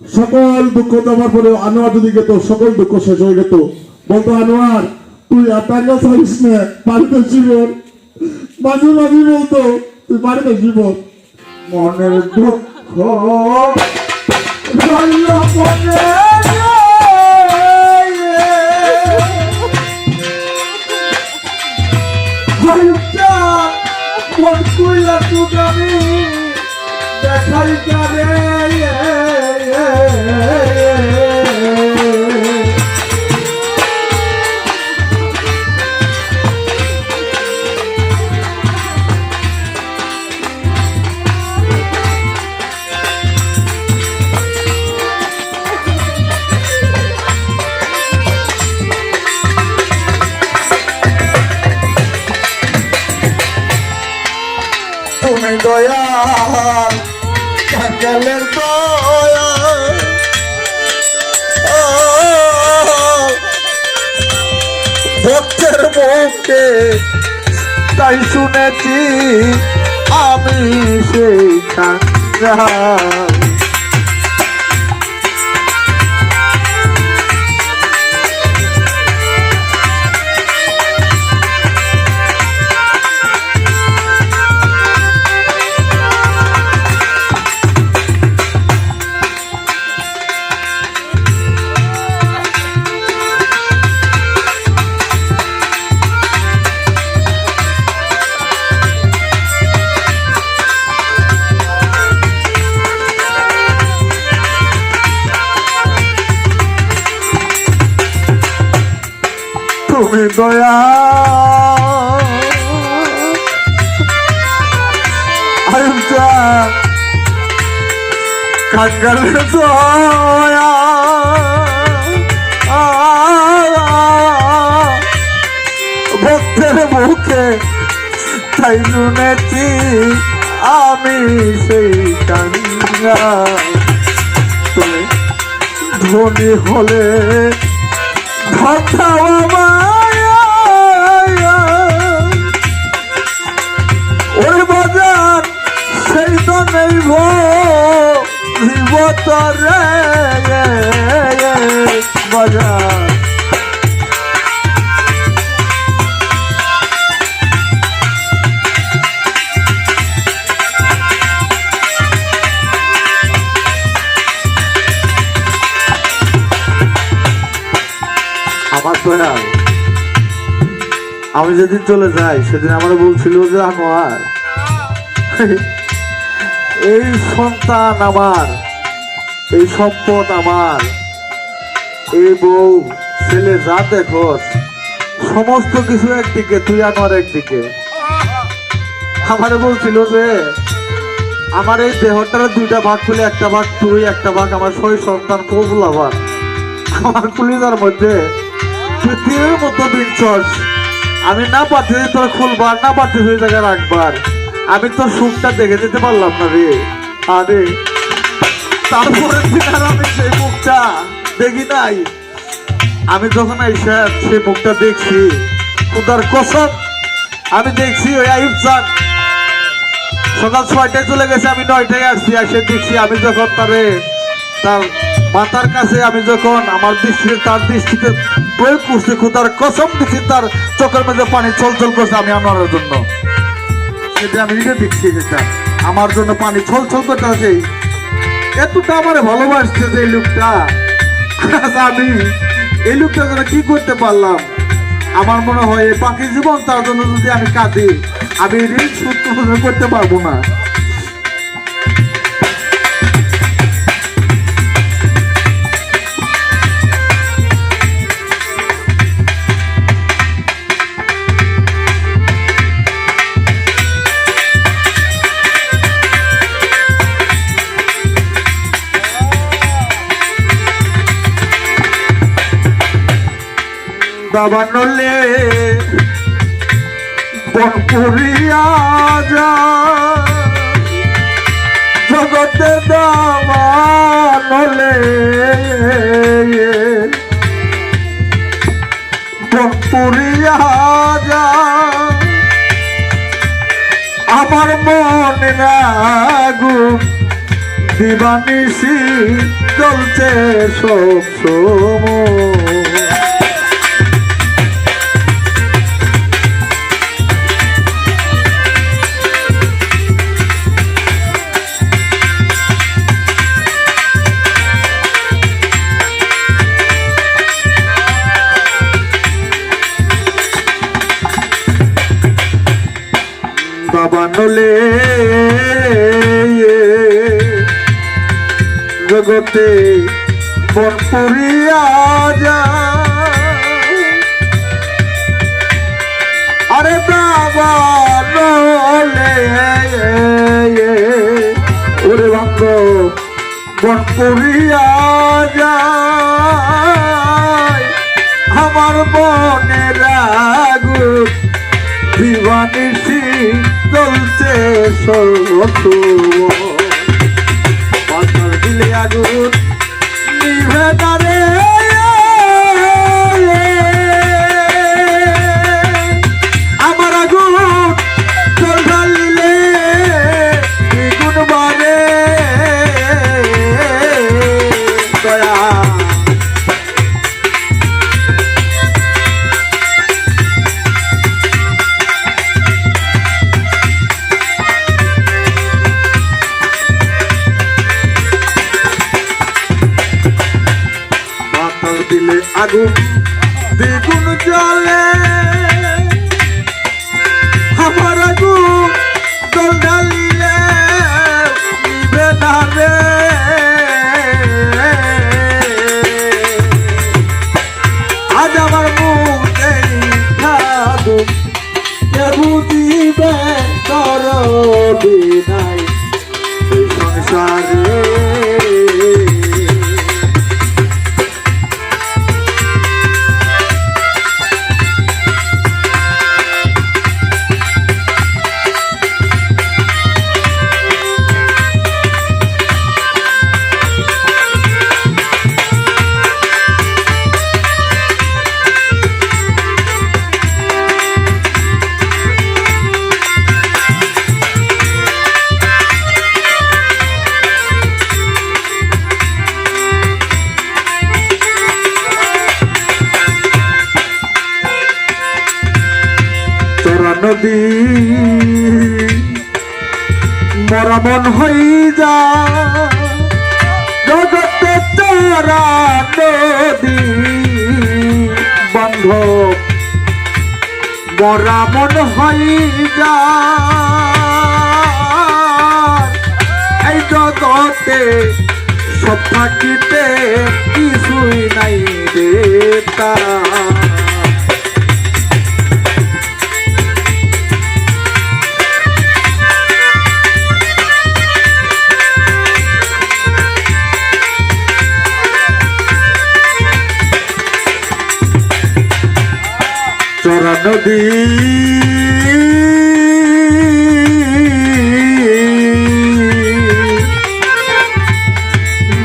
সকল দুঃখ দেওয়ার পরে আনোয়ার যদি যেত সকল দুঃখ শেষ হয়ে যেত বলতো, আনোয়ার, তুই একা ছাড়িস না, বাড়িতে জীবন। মাঝে মাঝে বলতো, তুই বাড়িতে জীবন। মনের দুঃখ মনে তুমি কাকালের দয়া ভক্তের মুখে তাই শুনেছি আমি সেই তুমি দয়া। আয়ুষা কাঙ্গালের দয়া। ভক্তের মুখে তাই শুনেছি আমি সেই কাঙ্গা ধনী হলে ধর্তাও আমার আমি যেদিন চলে যাই সেদিন আমার বলছিল যে আমার। এই সন্তান আমার। এই সম্পদ আমার। এই বউ, ছেলে যা দেখোস সমস্ত কিছু একদিকে, তুই আমার একদিকে। আমারে বলছিল যে, আমার এই দেহটার দুইটা ভাগ খুলে একটা ভাগ তুই, একটা ভাগ আমার সই সন্তান, কবুল আবার আমার কুলিদার মধ্যে পৃথিবীর মতো বিঞ্চস আমি না পারছি তোর খুলবার, না ওই জায়গায় রাখবার। আমি তোর সুখটা দেখে যেতে পারলাম না রে। আরে তারপরে আমি সেই মুখটা দেখি নাই। আমি যখন আইসা সেই মুখটা দেখছি, খুদার কসম, আমি দেখছি ওই আইব চান সকাল ছয়টায় চলে গেছে, আমি নয়টায় আসছি, এসে দেখছি আমি যখন তারে তার মাথার কাছে আমি যখন আমার দৃষ্টিতে তার দৃষ্টিতে প্রয়োগ করছি, খুদার কসম দিচ্ছি তার চোখের মধ্যে পানি ছলছল করছে আমি আনার জন্য। সেটা আমি নিজে দেখছি, সেটা। আমার জন্য পানি ছলছল করতে আছে এতটা আমার ভালোবাসছে যে লোকটা? আমি এই লোকটার জন্য কি করতে পারলাম? আমার মনে হয় পাখি জীবন তার জন্য যদি আমি কাঁদি, আমি ঋণ শোধ করতে পারব না। বাবা নলে বনপুরিয়া যা জগতে দাবা নলে বনপুরিয়া যা আমার মন রাগু দিবানিসি চলছে সব সময়। জগতে মন পুরিয়া যা আরে বাবা, নলে, ওরে ভঙ্গ মন পুরিয়া যায়। আমার মনে রাগুত দিবানিসি চলছে সর্বত পাথর দিলে আগুন দিলে আগুন দ্বিগুণ জলে। আমার আগুন জল ঢালিলে নিবে না রে। আজ আমার মুখে খাদু কে বুঝিবে দরদি নাই সংসারে চরা নদী মরা মন হই যা জগতে চরা নদী বন্ধ। মরা মন হই যা এই জগতে সব থাকিতে কিছুই নাই রে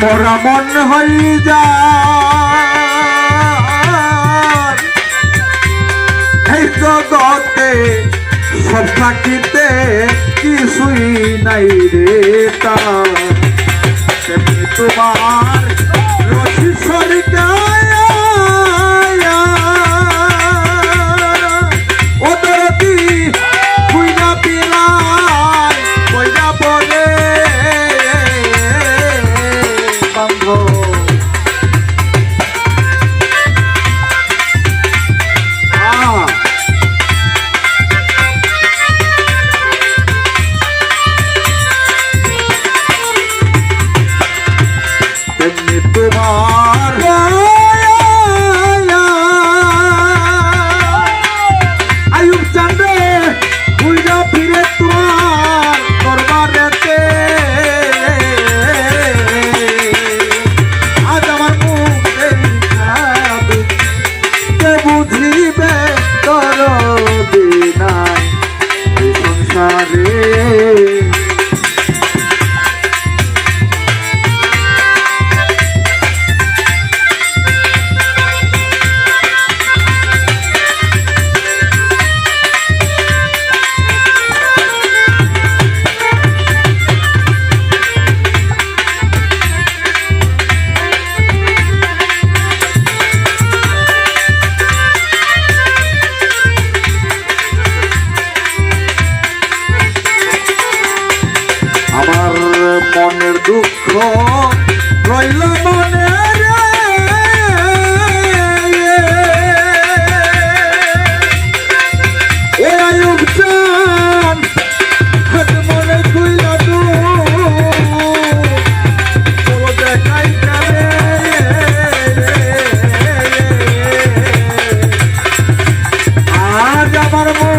মরা মন হই যা। এই জগতে সব থাকিতে কিছুই নাই রে তা বুঝিবে তর নাই সংসারে I'm not move.